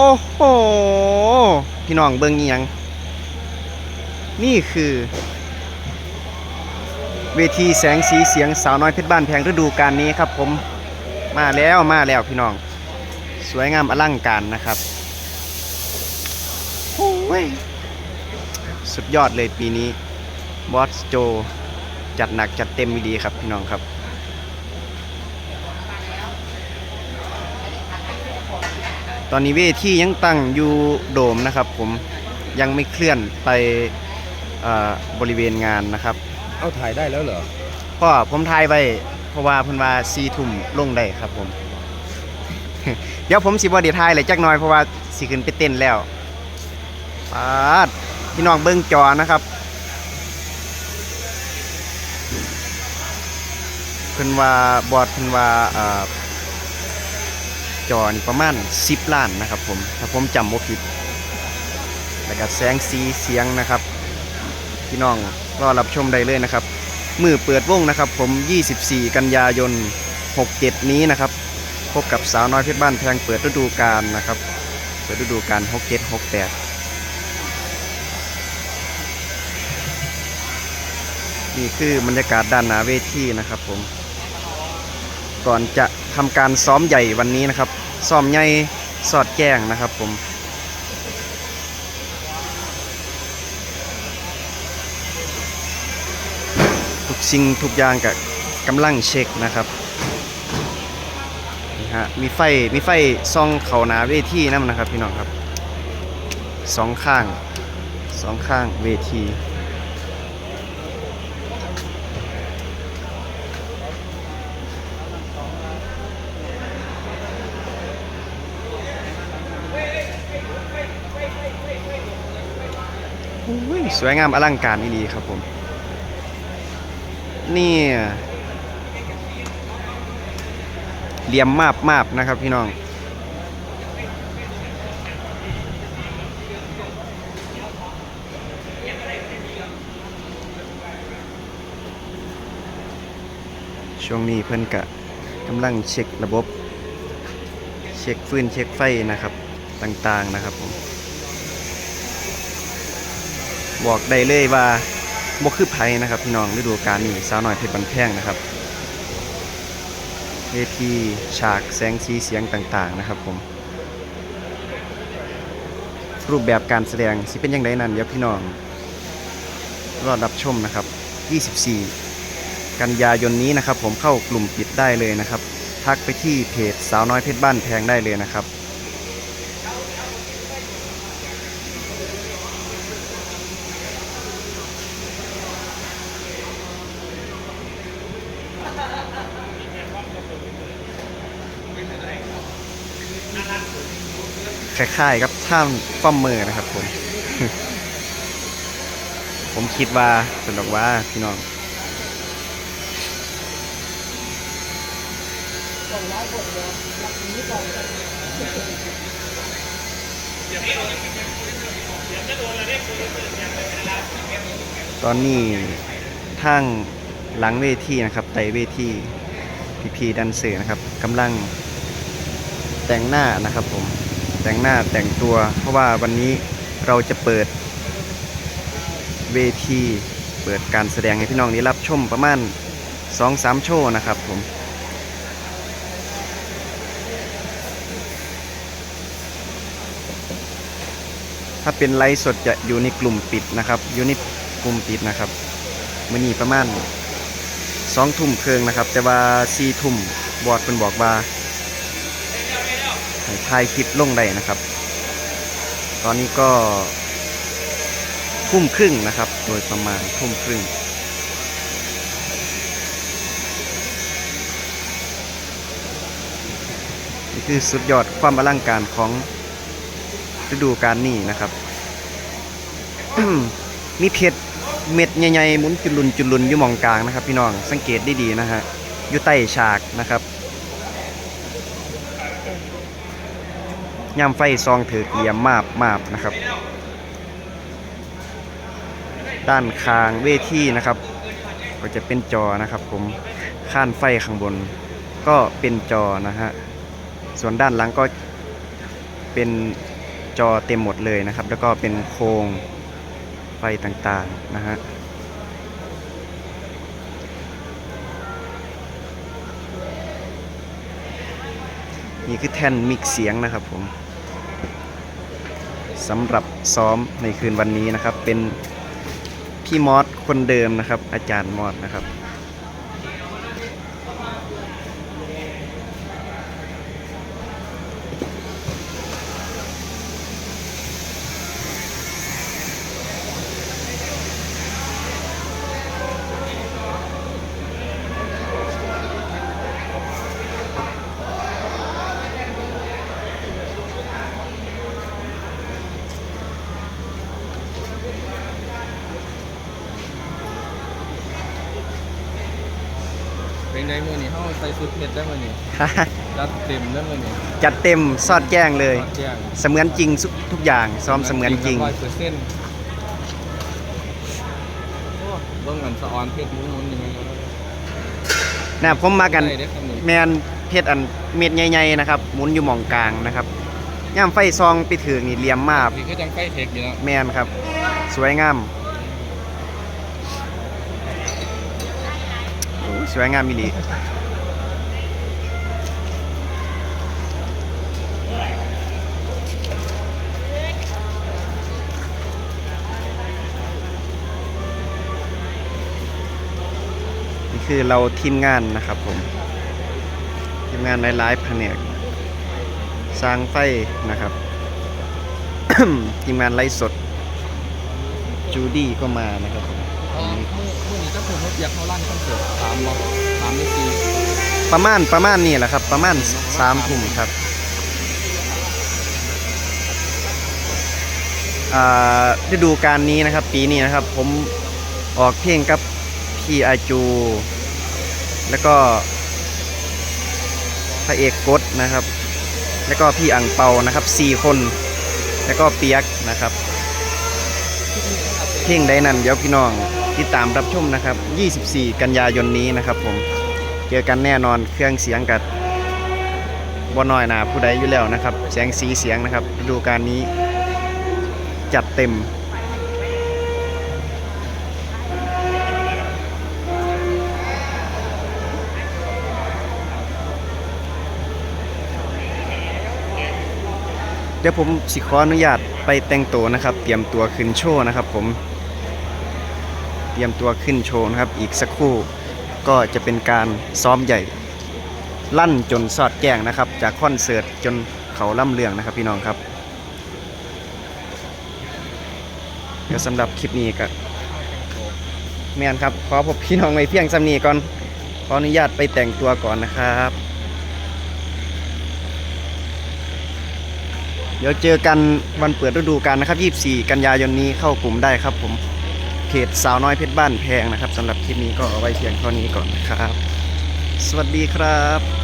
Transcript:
โอ้โห พี่น้องเบิ่งอียัง นี่คือ เวทีแสงสีเสียงสาวน้อยเพชรบ้านแพงฤดูกาลนี้ครับผม มาแล้วมาแล้วพี่น้อง สวยงามอลังการนะครับ โอ้ย สุดยอดเลยปีนี้ บอสโจ จัดหนักจัดเต็มดีครับพี่น้องครับ ตอนนี้เวทียังตั้งอยู่โดมนะครับ ผมยังไม่เคลื่อนไปเอ่อบริเวณงานนะครับ เอาถ่ายได้แล้วเหรอเพราะผมทายไว้เพราะว่าเพิ่นว่าซีทุ่มลงได้ครับผม เดี๋ยวผมสิบ่ได้ทายเลยจักหน่อยเพราะว่าสิขึ้นไปเต้นแล้วปาดพี่น้องเบิ่งจอนะครับเพิ่นว่าบอร์ดเพิ่นว่าเอ่อ จอนี่ประมาณ 10 ล้านนะครับผม ถ้าผมจำบ่ผิด แล้วก็แสงสีเสียงนะครับ พี่น้องรอรับชมได้เลยนะครับ มือเปิดวงนะครับ ผม 24 กันยายน 67 นี้นะครับ พบกับสาวน้อยเพชรบ้านแพงเปิดฤดูกาลนะครับ เปิดฤดูกาล67 68 นี่คือบรรยากาศด้านหน้าเวทีนะครับผม ก่อนจะทำการซ้อมใหญ่วันนี้นะครับ ซ้อมใหญ่สอดแจ้งนะครับผมทุกสิ่งทุกอย่างกับกำลังเช็คนะครับนี่ฮะมีไฟมีไฟส่องเขานาเวทีนั่นนะครับพี่น้องครับสองข้างสองข้างเวที สวยงามอลังการนี่ดีครับผม นี่เหลี่ยมมาบมาบนะครับพี่น้อง ช่วงนี้เพิ่อนกะกำลังเช็คระบบ เช็คฟืนเช็คไฟนะครับต่างๆนะครับผม บอกได้เลยว่าบ่คือไผนะครับพี่น้องฤดูกาลนี้สาวน้อยเพชรบันแพงนะครับเวทีฉากแสงสีเสียงต่างๆนะครับผม รูปแบบการแสดงสิเป็นยังไงนั้นเดี๋ยวพี่น้องรอรับชมนะครับ 24 กันยายนนี้นะครับ ผมเข้ากลุ่มปิดได้เลยนะครับ ทักไปที่เพจสาวน้อยเพชรบ้านแพงได้เลยนะครับ คล้ายๆกับท่ามป้อมมือนะครับ ผม ผมคิดว่าสนุกว่าพี่น้องตอนนี้ทางหลังเวทีนะครับไตเวทีพีพีดันเสือนะครับกำลังแต่งหน้านะครับผม แต่งหน้าแต่งตัว เพราะว่าวันนี้เราจะเปิดเวทีเปิดการแสดงให้พี่น้องได้รับชมประมาณ2-3โชว์นะครับผมถ้าเป็นไลฟ์สดจะอยู่ในกลุ่มปิดนะครับอยู่ในกลุ่มปิดนะครับมื่อนี้ประมาณสองทุ่มครึ่งนะครับ แต่ว่าสี่ทุ่มบอดเป็นบอกว่า ถ่ายคลิปลงได้นะครับ ตอนนี้ก็ทุ่มครึ่งนะครับ โดยประมาณทุ่มครึ่งนี่คือสุดยอดความอลังการของฤดูกาลนี้นะครับ มีเพชรเม็ดใหญ่ๆหมุนจุลุนจุลุนอยู่มองกลางนะครับ พี่น้องสังเกตได้ดีนะฮะอยู่ใต้ฉากนะครับ ย่ำไฟซองถือเกียมมาบมาบนะครับ ด้านคางเวทีนะครับ ก็จะเป็นจอนะครับ ผมข้านไฟข้างบน ก็เป็นจอนะฮะส่วนด้านหลังก็เป็นจอเต็มหมดเลยนะครับ แล้วก็เป็นโครงไฟต่างๆนะฮะนี่คือแท่นมิกเสียงนะครับผม สำหรับซ้อมในคืนวันนี้นะครับ เป็นพี่มอสคนเดิมนะครับ อาจารย์มอสนะครับ เป็นไงมือนี่เฮาใส่ชุดเม็ดได้มือนี่จัดเต็มได้มือนี่จัดเต็มสอดแจ้งเลย แจ้งเสมือนจริงทุกทุกอย่างซ้อมเสมือนจริงร้อยเปอร์เซ็นต์โอ้เบิ่งกันสะออนเพชรมุ้นๆอย่างนี้นะผมมากันได้เด้อครับนี่แมนเพชรอันเม็ดใหญ่ๆนะครับหมุนอยู่หม่องกลางนะครับย่ามไฟซองไปถึงนี่เหลี่ยมมาก นี่ก็จังไฟเทคอยู่แล้วแมนครับ สวยงามโอ้ สวยงามมิลีนี่คือเราทีมงานนะครับผม ทีมงานหลายๆแผนกสร้างไฟนะครับ ทีมงานไลฟ์สดจูดี้ก็มานะครับผม อ๋อมือมือนี้จะเพิ่มรถยักษ์เฮาลั่นคอนเสิร์ตสามบ่สามหรือสี่ประมาณประมาณนี่แหละครับ ประมาณสามทุ่มครับอ่าฤดูการนี้นะครับ ปีนี้นะครับ ผมออกเพลงกับพี่อาจู แล้วก็พระเอกกดนะครับ แล้วก็พี่อังเปานะครับสี่คน แล้วก็เปียกนะครับ เพลงใดนั้นเดี๋ยวพี่น้อง ติดตามรับชมนะครับ 24 กันยายนนี้นะครับผมเจอกันแน่นอนเครื่องเสียงกับบน้อยนาผู้ใดอยู่แล้วนะครับแสงสีเสียงนะครับดูการนี้จัดเต็ม เดี๋ยวผมสิขออนุญาตไปแต่งตัวนะครับ เตรียมตัวขึ้นโชว์นะครับผม รียมตัวขึ้นโชว์นะครับ อีกสักครู่ก็จะเป็นการซ้อมใหญ่ ลั่นจนสอดแจ้งนะครับ จากคอนเสิร์ตจนเขาล่ำเลืองนะครับพี่น้องครับเดี๋ยวสำหรับคลิปนี้ก็แม่นครับ ขอพบพี่น้องไว้เพียงสำนีก่อน ขออนุญาตไปแต่งตัวก่อนนะครับ เดี๋ยวเจอกันวันเปิดฤดูกาลนะครับ 24 กันยายนนี้เข้ากลุ่มได้ครับผม เพจสาวน้อยเพชรบ้านแพงนะครับสำหรับคลิปนี้ก็เอาไว้เพียงเท่านี้ก่อนนะครับ สวัสดีครับ